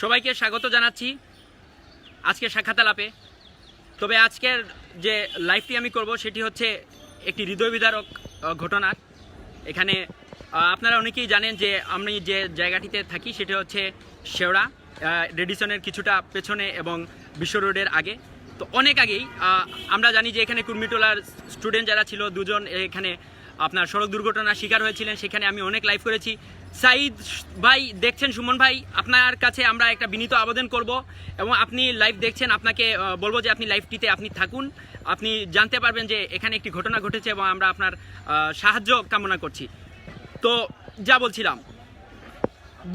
সবাইকে স্বাগত জানাচ্ছি আজকে সাক্ষাৎ আলাপে তবে আজকের যে লাইভটি আমি করব সেটি হচ্ছে একটি হৃদয় বিদারক ঘটনা। এখানে আপনারা অনেকেই জানেন যে আমি যে জায়গাটিতে থাকি সেটি হচ্ছে শেওড়া রেডিসনের কিছুটা পেছনে এবং বিশ্ব রোডের আগে। তো অনেক আগেই আমরা জানি যে এখানে কুর্মিটোলার স্টুডেন্ট যারা ছিল, দুজন এখানে আপনার সড়ক দুর্ঘটনার শিকার হয়েছিলেন, সেখানে আমি অনেক লাইভ করেছি। সাইদ ভাই দেখছেন, সুমন ভাই, আপনার কাছে আমরা একটা বিনীত আবেদন করব এবং আপনি লাইভ দেখছেন, আপনাকে বলব যে আপনি লাইভটিতে আপনি থাকুন। আপনি জানতে পারবেন যে এখানে একটি ঘটনা ঘটেছে এবং আমরা আপনার সাহায্য কামনা করছি। তো যা বলছিলাম,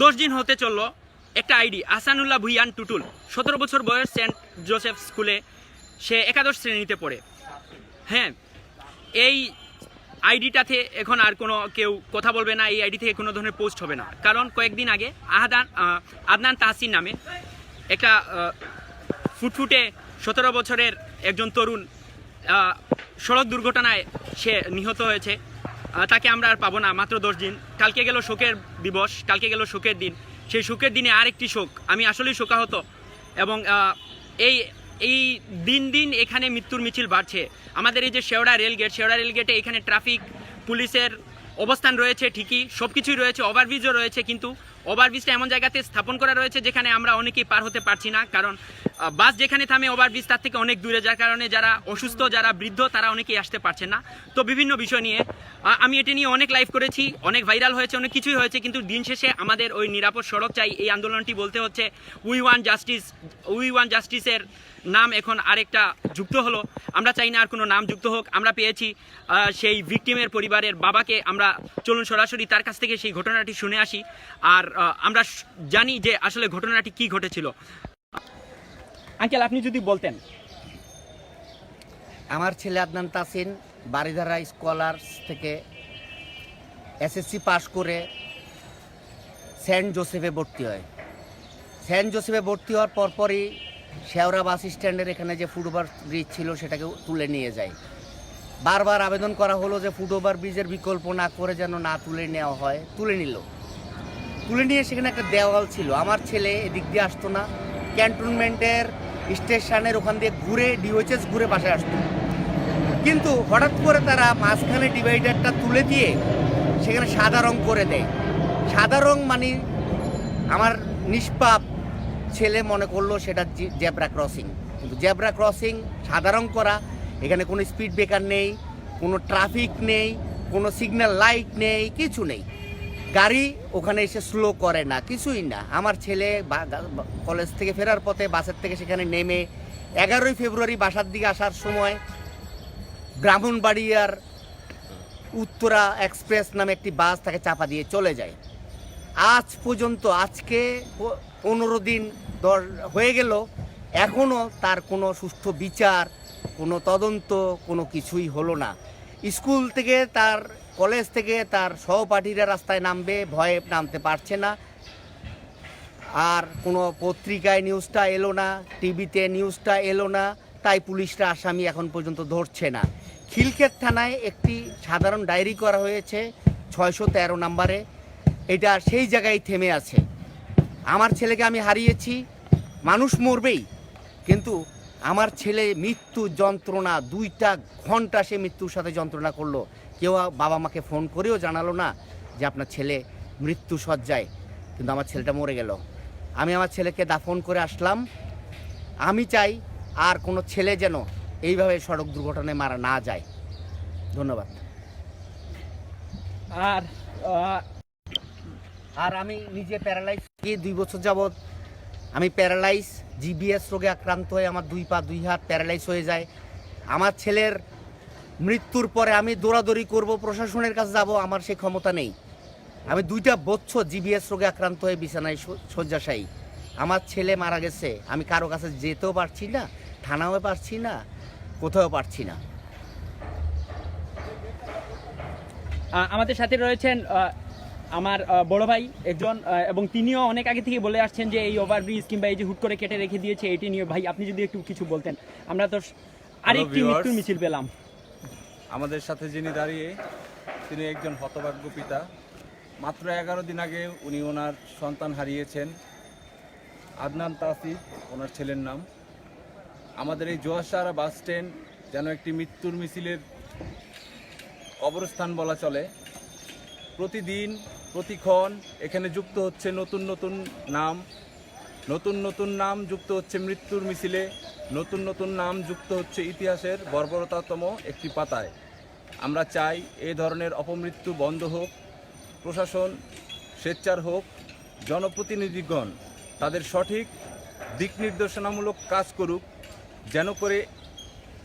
দশ দিন হতে চলল, একটা আইডি আসানুল্লাহ ভুইয়ান টুটুল, সতেরো বছর বয়স, সেন্ট জোসেফ স্কুলে, সে একাদশ শ্রেণীতে পড়ে। হ্যাঁ এই আইডিটাতে এখন আর কোনো কেউ কথা বলবে না, এই আইডি থেকে কোনো ধরনের পোস্ট হবে না। কারণ কয়েকদিন আগে আহাদান আদনান তাহসিন নামে একটা ফুটফুটে সতেরো বছরের একজন তরুণ সড়ক দুর্ঘটনায় সে নিহত হয়েছে। তাকে আমরা আর পাবো না, মাত্র দশ দিন। কালকে গেল শোকের দিবস, কালকে গেল শোকের দিন। সেই শোকের দিনে আরেকটি শোক, আমি আসলেই শোকাহত এবং এই এই দিন দিন এখানে মৃত্যুর মিছিল বাড়ছে। আমাদের এই যে শেওড়া রেলগেট শেওড়া রেলগেটে এখানে ট্রাফিক, পুলিশের অবস্থান রয়েছে ঠিকই সব কিছুই রয়েছে ওভারব্রিজও রয়েছে, কিন্তু ওভারব্রিজটা এমন জায়গাতে স্থাপন করা রয়েছে যেখানে আমরা অনেকেই পার হতে পারছি না। কারণ বাস যেখানে থামে ওভারব্রিজ তার থেকে অনেক দূরে, যার কারণে যারা অসুস্থ, যারা বৃদ্ধ, তারা অনেকেই আসতে পারছে না। তো বিভিন্ন বিষয় নিয়ে আমি এটা নিয়ে অনেক লাইভ করেছি, অনেক ভাইরাল হয়েছে, অনেক কিছুই হয়েছে, কিন্তু দিন শেষে আমাদের ওই নিরাপদ সড়ক চাই, এই আন্দোলনটি বলতে হচ্ছে we want justice we want জাস্টিসের নাম এখন আরেকটা যুক্ত হলো। আমরা চাই না আর কোনো নাম যুক্ত হোক, আমরা পেয়েছি সেই ভিকটিমের পরিবারের বাবাকে, আমরা চলুন সরাসরি তার কাছ থেকে সেই ঘটনাটি শুনে আসি, আর আমরা জানি যে আসলে ঘটনাটি কি ঘটেছিল। আঙ্কেল, আপনি যদি বলতেন। আমার ছেলে আদনান তাসিন বারিধারা স্কলার্স থেকে এসএসসি পাশ করে সেন্ট জোসেফে ভর্তি হয়। সেন্ট জোসেফে ভর্তি হওয়ার পরপরই শেওড়া বাস স্ট্যান্ডের এখানে যে ফুটওভার ব্রিজ ছিল সেটাকে তুলে নিয়ে যায়। বারবার আবেদন করা হলো যে ফুটওভার ব্রিজের বিকল্প না করে যেন না তুলে নেওয়া হয়। তুলে নিল। তুলে নিয়ে সেখানে একটা দেওয়াল ছিল। আমার ছেলে এদিক দিয়ে আসতো না। ক্যান্টনমেন্টের স্টেশনের ওখান দিয়ে ঘুরে ডিওএইচএস ঘুরে বাসায় আসতো। কিন্তু হঠাৎ করে তারা মাঝখানে ডিভাইডারটা তুলে দিয়ে সেখানে সাদা রং করে দেয়। সাদা রং মানে আমার নিষ্পাপ ছেলে মনে করল সেটা জেব্রা ক্রসিং কিন্তু জেব্রা ক্রসিং সাদা রং করা, এখানে কোনো স্পিড ব্রেকার নেই, কোনো ট্রাফিক নেই, কোনো সিগন্যাল লাইট নেই, কিছু নেই। গাড়ি ওখানে এসে স্লো করে না, কিছুই না। আমার ছেলে কলেজ থেকে ফেরার পথে, বাসের থেকে সেখানে নেমে এগারোই ফেব্রুয়ারি বাসার দিকে আসার সময় ব্রাহ্মণবাড়িয়ার উত্তরা এক্সপ্রেস নামে একটি বাস তাকে চাপা দিয়ে চলে যায়। আজ পর্যন্ত আজকে পনেরো দিন দর হয়ে গেল। এখনও তার কোনো সুষ্ঠু বিচার, কোনো তদন্ত, কোনো কিছুই হলো না। স্কুল থেকে তার, কলেজ থেকে তার সহপাঠীরা রাস্তায় নামবে, ভয়ে নামতে পারছে না। আর কোনো পত্রিকায় নিউজটা এলো না টিভিতে নিউজটা এলো না, তাই পুলিশরা আসামি এখন পর্যন্ত ধরছে না। খিলক্ষেত থানায় একটি সাধারণ ডায়েরি করা হয়েছে, ছয়শো তেরো নম্বরে। এটা সেই জায়গায় থেমে আছে। আমার ছেলেকে আমি হারিয়েছি, মানুষ মরবেই, কিন্তু আমার ছেলে মৃত্যু যন্ত্রণা, দুইটা ঘণ্টা সে মৃত্যুর সাথে যন্ত্রণা করল। কেউ বাবা মাকে ফোন করেও জানালো না যে আপনার ছেলে মৃত্যু সজ্জায় কিন্তু আমার ছেলেটা মরে গেল। আমি আমার ছেলেকে দাফন করে আসলাম। আমি চাই আর কোনো ছেলে যেন এইভাবে সড়ক দুর্ঘটনায় মারা না যায়। ধন্যবাদ। আর আর আমি নিজে প্যারালাইজ দুই বছর যাবৎ আমি প্যারালাইজ জিবিএস রোগে আক্রান্ত হয়ে আমার দুই পা, দুই হাত প্যারালাইজ হয়ে যায়। আমার ছেলের মৃত্যুর পরে আমি দৌড়াদৌড়ি করব, প্রশাসনের কাছে যাব, আমার সেই ক্ষমতা নেই। আমি দুইটা বছর জিবিএস রোগে আক্রান্ত হয়ে বিছানায় শয্যাশায়ী। আমার ছেলে মারা গেছে, আমি কারও কাছে যেতেও পারছি না, থানাও পারছি না কোথাও পারছি না। আমাদের সাথে রয়েছেন আহ, আমার বড় ভাই একজন এবং তিনিও অনেক আগে থেকে বলে আসছেন যে এই ওভারব্রিজ কিংবা এই যে হুট করে কেটে রেখে দিয়েছে এটি নিয়ে ভাই আপনি যদি একটু কিছু বলতেন। আমরা তো আরেকটি। মৃত্যুর মিছিল পেলাম। আমাদের সাথে যিনি দাঁড়িয়ে তিনি একজন হতভাগ্য পিতা। মাত্র এগারো দিন আগে উনি ওনার সন্তান হারিয়েছেন। আদনান তাসিফ ওনার ছেলের নাম। আমাদের এই জোয়াশারা বাস স্ট্যান্ড যেন একটি মৃত্যুর মিছিলের কবরস্থান বলা চলে। প্রতিদিন, প্রতিক্ষণ এখানে যুক্ত হচ্ছে নতুন নতুন নাম। নতুন নতুন নাম যুক্ত হচ্ছে মৃত্যুর মিছিলে। নতুন নতুন নাম যুক্ত হচ্ছে ইতিহাসের বর্বরতাতম একটি পাতায়। আমরা চাই এই ধরনের অপমৃত্যু বন্ধ হোক, প্রশাসন স্বেচ্ছার হোক, জনপ্রতিনিধিগণ তাদের সঠিক দিক নির্দেশনামূলক কাজ করুক। যেন করে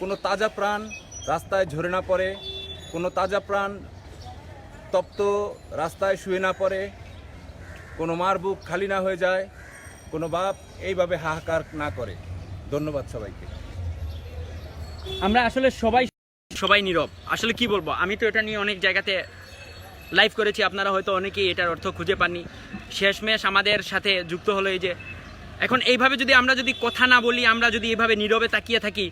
কোনো তাজা প্রাণ রাস্তায় ঝরে না পড়ে, কোনো তাজা প্রাণ তপ্ত রাস্তায় শুয়ে না পড়ে, কোনো মার বুক খালি না হয়ে যায়, কোনো বাপ এইভাবে হাহাকার না করে। ধন্যবাদ সবাইকে। আমরা আসলে সবাই সবাই নীরব। আসলে কি বলব? আমি তো এটা নিয়ে অনেক জায়গাতে লাইভ করেছি। আপনারা হয়তো অনেকেই এটার অর্থ খুঁজে পাননি। শেষমেশ আমাদের সাথে যুক্ত হলো এই যে এখন এইভাবে যদি আমরা যদি কথা না বলি, আমরা যদি এইভাবে নীরবে তাকিয়ে থাকি,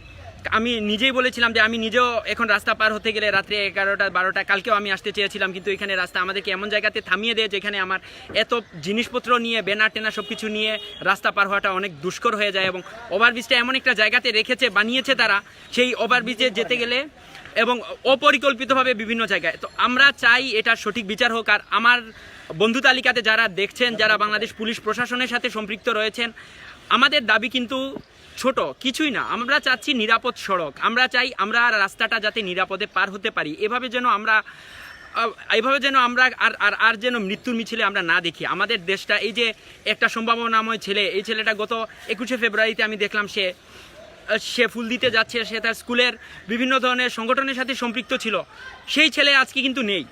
আমি নিজেই বলেছিলাম যে আমি নিজেও এখন রাস্তা পার হতে গেলে রাত্রে এগারোটা, বারোটা, কালকেও আমি আসতে চেয়েছিলাম, কিন্তু এখানে রাস্তা আমাদেরকে এমন জায়গাতে থামিয়ে দেয় যেখানে আমার এত জিনিসপত্র নিয়ে বেনা টেনা সব কিছু নিয়ে রাস্তা পার হওয়াটা অনেক দুষ্কর হয়ে যায় এবং ওভারব্রিজটা এমন একটা জায়গাতে রেখেছে, বানিয়েছে তারা, সেই ওভারব্রিজে যেতে গেলে এবং অপরিকল্পিতভাবে বিভিন্ন জায়গায়। তো আমরা চাই এটার সঠিক বিচার হোক, আর আমার বন্ধু তালিকাতে যারা দেখছেন, যারা বাংলাদেশ পুলিশ প্রশাসনের সাথে সম্পৃক্ত রয়েছেন, আমাদের দাবি কিন্তু ছোট, কিছুই না। আমরা চাচ্ছি নিরাপদ সড়ক। আমরা চাই আমরা রাস্তাটা যাতে নিরাপদে পার হতে পারি। এভাবে যেন আমরা এইভাবে যেন আমরা আর আর আর যেন মৃত্যুর মিছিলে আমরা না দেখি। আমাদের দেশটা, এই যে একটা সম্ভাবনাময় ছেলে, এই ছেলেটা গত একুশে ফেব্রুয়ারিতে আমি দেখলাম সে সে ফুল দিতে যাচ্ছে, সে তার স্কুলের বিভিন্ন ধরনের সংগঠনের সাথে সম্পৃক্ত ছিল। সেই ছেলে আজকে কিন্তু নেই।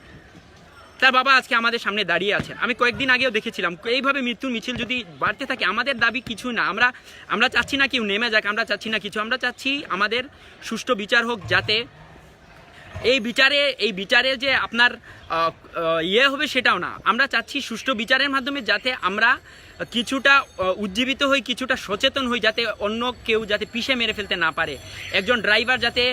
তার বাবা আজকে আমাদের সামনে দাঁড়িয়ে আছেন। আমি কয়েকদিন আগেও দেখেছিলাম, এইভাবে মৃত্যুর মিছিল যদি বাড়তে থাকে, আমাদের দাবি কিছু না। আমরা আমরা চাচ্ছি না কেউ নেমে যাক, আমরা চাচ্ছি না কিছু। আমরা চাচ্ছি আমাদের সুষ্ঠু বিচার হোক যাতে এই বিচারে এই বিচারে যে আপনার ইয়ে হবে সেটাও না। আমরা চাচ্ছি সুষ্ঠু বিচারের মাধ্যমে যাতে আমরা কিছুটা উজ্জীবিত হই, কিছুটা সচেতন হই যাতে অন্য কেউ যাতে পিষে মেরে ফেলতে না পারে। একজন ড্রাইভার যাতে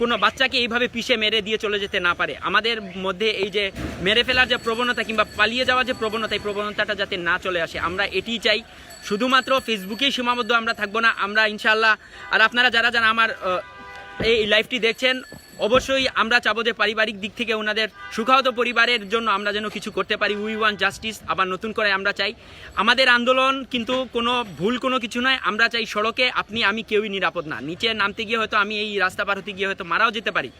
কোনো বাচ্চাকে এইভাবে পিষে মেরে দিয়ে চলে যেতে না পারে। আমাদের মধ্যে এই যে মেরে ফেলার যে প্রবণতা কিংবা পালিয়ে যাওয়ার যে প্রবণতা, এই প্রবণতাটা যাতে না চলে আসে, আমরা এটিই চাই। শুধুমাত্র ফেসবুকেই সীমাবদ্ধ আমরা থাকব না, আমরা ইনশাল্লাহ আর আপনারা যারা যারা আমার এই লাইভটি দেখছেন অবশ্যই আমরা চাবো যে পারিবারিক দিক থেকে ওনাদের সুখাহত পরিবারের জন্য আমরা যেন কিছু করতে পারি। উই ওয়ান জাস্টিস আবার নতুন করে আমরা চাই। আমাদের আন্দোলন কিন্তু কোনো ভুল কোনো কিছু নয়। আমরা চাই সড়কে আপনি, আমি কেউই নিরাপদ না। নিচে নামতে গিয়ে হয়তো আমি এই রাস্তা পার হতে গিয়ে হয়তো মারাও যেতে পারি।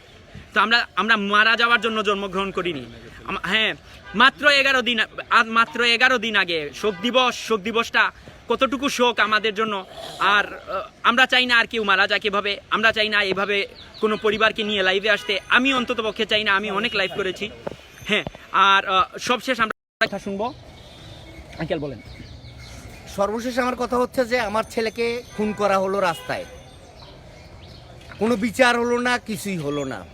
তো আমরা আমরা মারা যাওয়ার জন্য জন্মগ্রহণ করিনি। হ্যাঁ মাত্র এগারো দিন মাত্র এগারো দিন আগে শোক দিবস, শোক দিবসটা কতটুকু শোক আমাদের জন্য? আর আমরা চাই না আর কেউ মারা যাক এভাবে। আমরা চাই না এভাবে কোনো পরিবারকে নিয়ে লাইভে আসতে। আমি অন্তত পক্ষে চাই না, আমি অনেক লাইভ করেছি। হ্যাঁ আর সবশেষ আমরা শুনব। আঙ্কেল, বলেন। সর্বশেষ আমার কথা হচ্ছে যে, আমার ছেলেকে খুন করা হলো রাস্তায়। কোনো বিচার হলো না, কিছুই হলো না।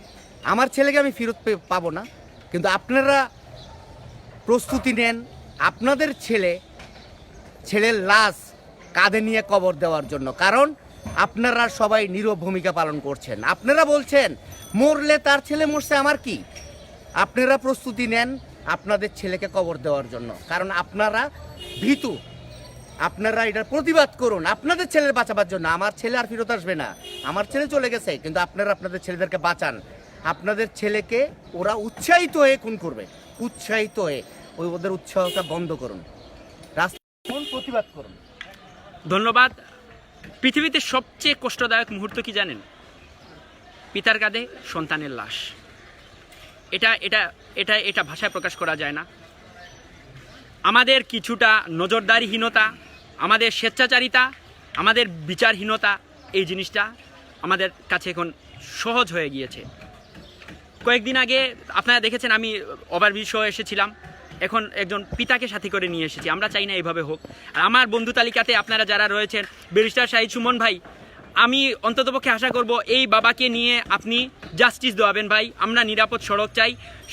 আমার ছেলেকে আমি ফেরত পাবো না। কিন্তু আপনারা প্রস্তুতি নেন। আপনাদের ছেলে ছেলের লাশ কাঁধে নিয়ে কবর দেওয়ার জন্য। কারণ আপনারা সবাই নীরব ভূমিকা পালন করছেন। আপনারা বলছেন, মরলে তার ছেলে মরছে, আমার কি? আপনারা প্রস্তুতি নেন আপনাদের ছেলেকে কবর দেওয়ার জন্য। কারণ আপনারা ভীতু। আপনারা এটার প্রতিবাদ করুন। আপনাদের ছেলের বাঁচাবার জন্য। আমার ছেলে আর ফেরত আসবে না। আমার ছেলে চলে গেছে, কিন্তু আপনারা আপনাদের ছেলেদেরকে বাঁচান। আপনাদের ছেলেকে ওরা উৎসাহিত হয়ে খুন করবে। উৎসাহিত হয়ে ওই ওদের উৎসাহটা বন্ধ করুন। ধন্যবাদ। পৃথিবীতে সবচেয়ে কষ্টদায়ক মুহূর্ত কি জানেন? পিতার কাঁধে সন্তানের লাশ। এটা এটা এটা এটা ভাষায় প্রকাশ করা যায় না। আমাদের কিছুটা নজরদারিহীনতা, আমাদের স্বেচ্ছাচারিতা, আমাদের বিচারহীনতা, এই জিনিসটা আমাদের কাছে এখন সহজ হয়ে গিয়েছে। কয়েকদিন আগে আপনারা দেখেছেন আমি ওভারব্রিজ শো এসেছিলাম। এখন একজন পিতাকে সাথে করে নিয়ে এসেছি। আমরা চাই না এইভাবে হোক। আর আমার বন্ধু তালিকাতে আপনারা যারা রয়েছেন, ব্যারিস্টার শাহিদ সুমন ভাই, আমি অন্ততপক্ষে আশা করব এই বাবাকে নিয়ে আপনি জাস্টিস দেওয়াবেন ভাই। আমরা নিরাপদ সড়ক চাই।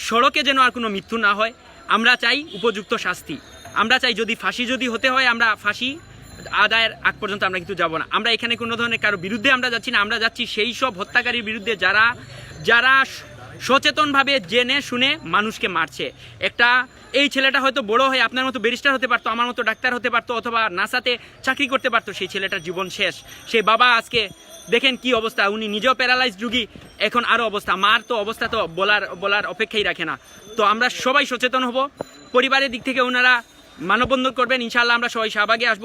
সড়কে যেন আর কোনো মৃত্যু না হয়। আমরা চাই উপযুক্ত শাস্তি। আমরা চাই যদি ফাঁসি যদি হতে হয়, আমরা ফাঁসি আদায়ের আগ পর্যন্ত আমরা কিন্তু যাব না। আমরা এখানে কোনো ধরনের কারও বিরুদ্ধে আমরা যাচ্ছি না। আমরা যাচ্ছি সেই সব হত্যাকারীর বিরুদ্ধে যারা যারা সচেতনভাবে জেনে শুনে মানুষকে মারছে। একটা, এই ছেলেটা হয়তো বড় হয়ে আপনার মতো ব্যারিস্টার হতে পারতো, আমার মতো ডাক্তার হতে পারতো, অথবা নাসাতে চাকরি করতে পারতো, সেই ছেলেটার জীবন শেষ। সেই বাবা আজকে দেখেন কি অবস্থা, উনি নিজেও প্যারালাইজ রুগী, এখন আরও অবস্থা। মার তো অবস্থা তো বলার বলার অপেক্ষাই রাখে না। তো আমরা সবাই সচেতন হব, পরিবারের দিক থেকে ওনারা মানববন্ধন করবেন, ইনশাআল্লাহ আমরা সবাই শাহবাগে আসব।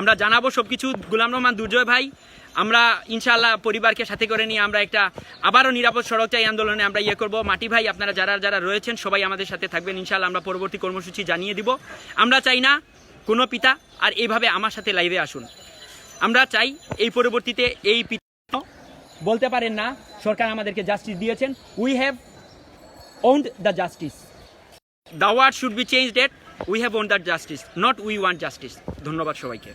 আমরা জানাব সব কিছু গুলাম রহমান, দুর্জয় ভাই আমরা ইনশাআল্লাহ পরিবারকে সাথে করে নিয়ে আমরা একটা আবারও নিরাপদ সড়ক চাই আন্দোলনে আমরা ইয়ে করব। মাটি ভাই, আপনারা যারা যারা রয়েছেন, সবাই আমাদের সাথে থাকবেন। ইনশাআল্লাহ আমরা পরবর্তী কর্মসূচি জানিয়ে দিব। আমরা চাই না কোনো পিতা, আর এইভাবে আমার সাথে লাইভে আসুন। আমরা চাই এই পরবর্তীতে এই পিতা বলতে পারেন না, সরকার আমাদেরকে জাস্টিস দিয়েছেন। We have owned the justice the word should be change that we have own the justice not we want justice ধন্যবাদ সবাইকে।